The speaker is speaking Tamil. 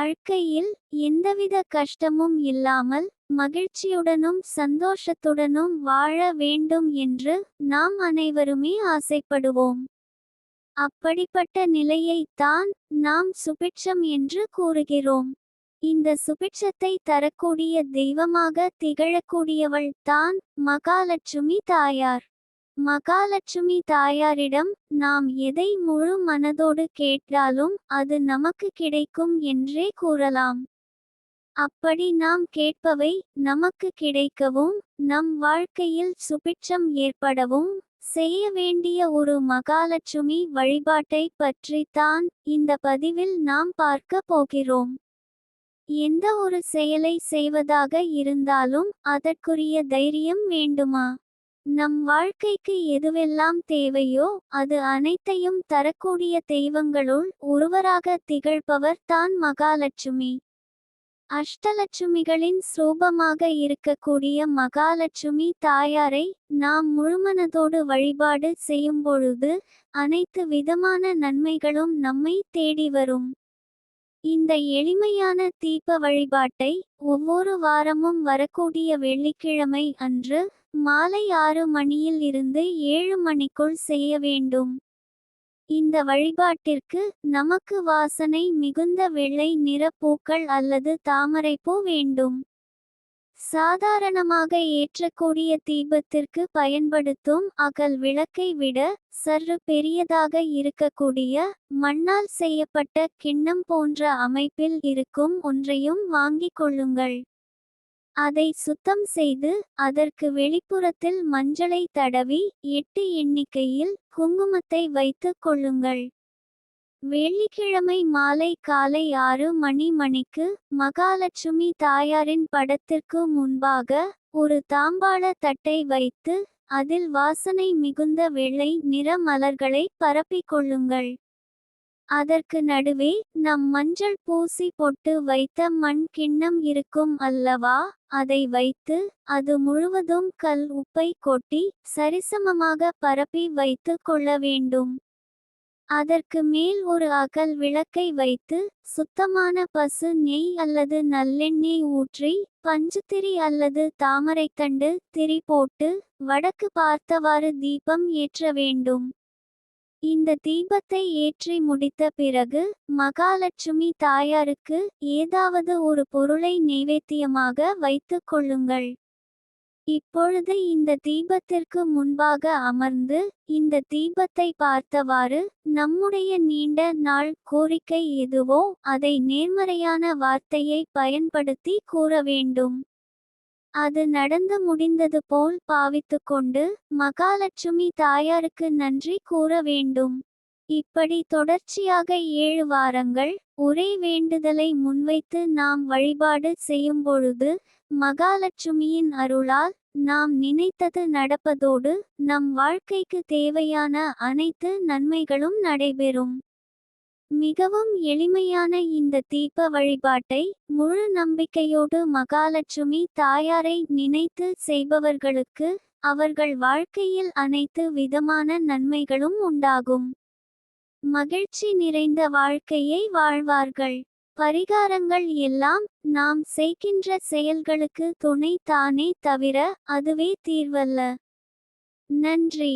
வாழ்க்கையில் எந்தவித கஷ்டமும் இல்லாமல் மகிழ்ச்சியுடனும் சந்தோஷத்துடனும் வாழ வேண்டும் என்று நாம் அனைவருமே ஆசைப்படுவோம். அப்படிப்பட்ட நிலையை தான் நாம் சுபிட்சம் என்று கூறுகிறோம். இந்த சுபிட்சத்தை தரக்கூடிய தெய்வமாக திகழக்கூடியவள் தான் மகாலட்சுமி தாயார். மகாலட்சுமி தாயாரிடம் நாம் எதை முழு மனதோடு கேட்டாலும் அது நமக்கு கிடைக்கும் என்றே கூறலாம். அப்படி நாம் கேட்பவை நமக்கு கிடைக்கவும் நம் வாழ்க்கையில் சுபிட்சம் ஏற்படவும் செய்ய வேண்டிய ஒரு மகாலட்சுமி வழிபாட்டை பற்றித்தான் இந்த பதிவில் நாம் பார்க்க போகிறோம். எந்த ஒரு செயலை செய்வதாக இருந்தாலும் அதற்குரிய தைரியம் வேண்டுமா? நம் வாழ்க்கைக்கு எதுவெல்லாம் தேவையோ அது அனைத்தையும் தரக்கூடிய தெய்வங்களுள் ஒருவராக திகழ்பவர் தான் மகாலட்சுமி. அஷ்டலட்சுமிகளின் சூபமாக இருக்கக்கூடிய மகாலட்சுமி தாயாரை நாம் முழுமனதோடு வழிபாடு செய்யும்பொழுது அனைத்து விதமான நன்மைகளும் நம்மை தேடி வரும். இந்த எளிமையான தீப வழிபாட்டை ஒவ்வொரு வாரமும் வரக்கூடிய வெள்ளிக்கிழமை அன்று மாலை ஆறு மணியில் இருந்து ஏழு மணிக்குள் செய்ய வேண்டும். இந்த வழிபாட்டிற்கு நமக்கு வாசனை மிகுந்த வெள்ளை நிற பூக்கள் அல்லது தாமரைப்பூ வேண்டும். சாதாரணமாக ஏற்றக்கூடிய தீபத்திற்கு பயன்படுத்தும் அகல் விளக்கை விட சற்று பெரியதாக இருக்கக்கூடிய மண்ணால் செய்யப்பட்ட கிண்ணம் போன்ற அமைப்பில் இருக்கும் ஒன்றையும் வாங்கிக் கொள்ளுங்கள். அதை சுத்தம் செய்து அதற்கு வெளிப்புறத்தில் மஞ்சளை தடவி எட்டு எண்ணிக்கையில் குங்குமத்தை வைத்துக் கொள்ளுங்கள். வெள்ளிக்கிழமை மாலை காலை ஆறு மணி மணிக்கு மகாலட்சுமி தாயாரின் படத்திற்கு முன்பாக ஒரு தாம்பாள தட்டை வைத்து அதில் வாசனை மிகுந்த வெள்ளை நிற மலர்களை பரப்பிக்கொள்ளுங்கள் அதற்கு நடுவே நம் மஞ்சள் பூசி பொட்டு வைத்த மண் கிண்ணம் இருக்கும் அல்லவா? அதை வைத்து அது முழுவதும் கல் உப்பை கொட்டி சரிசமமாக பரப்பி வைத்து கொள்ள வேண்டும். அதற்கு மேல் ஒரு அகல் விளக்கை வைத்து சுத்தமான பசு நெய் அல்லது நல்லெண்ணெய் ஊற்றி பஞ்சுத்திரி அல்லது தாமரைத்தண்டு திரி போட்டு வடக்கு பார்த்தவாறு தீபம் ஏற்ற வேண்டும். இந்த தீபத்தை ஏற்றி முடித்த பிறகு மகாலட்சுமி தாயாருக்கு ஏதாவது ஒரு பொருளை நைவேத்தியமாக வைத்துக் கொள்ளுங்கள். இப்பொழுது இந்த தீபத்திற்கு முன்பாக அமர்ந்து இந்த தீபத்தை பார்த்தவாறு நம்முடைய நீண்ட நாள் கோரிக்கை எதுவோ அதை நேர்மறையான வார்த்தையை பயன்படுத்தி கூற வேண்டும். அது நடந்து முடிந்தது போல் பாவித்துக்கொண்டு மகாலட்சுமி தாயாருக்கு நன்றி கூற வேண்டும். இப்படி தொடர்ச்சியாக ஏழு வாரங்கள் ஒரே வேண்டுதலை முன்வைத்து நாம் வழிபாடு செய்யும்பொழுது மகாலட்சுமியின் அருளால் நாம் நினைத்தது நடப்பதோடு நம் வாழ்க்கைக்கு தேவையான அனைத்து நன்மைகளும் நடைபெறும். மிகவும் எளிமையான இந்த தீப வழிபாட்டை முழு நம்பிக்கையோடு மகாலட்சுமி தாயாரை நினைத்து செய்பவர்களுக்கு அவர்கள் வாழ்க்கையில் அனைத்து விதமான நன்மைகளும் உண்டாகும். மகிழ்ச்சி நிறைந்த வாழ்க்கையை வாழ்வார்கள். பரிகாரங்கள் எல்லாம் நாம் செய்கின்ற செயல்களுக்கு துணை தானே தவிர அதுவே தீர்வல்ல. நன்றி.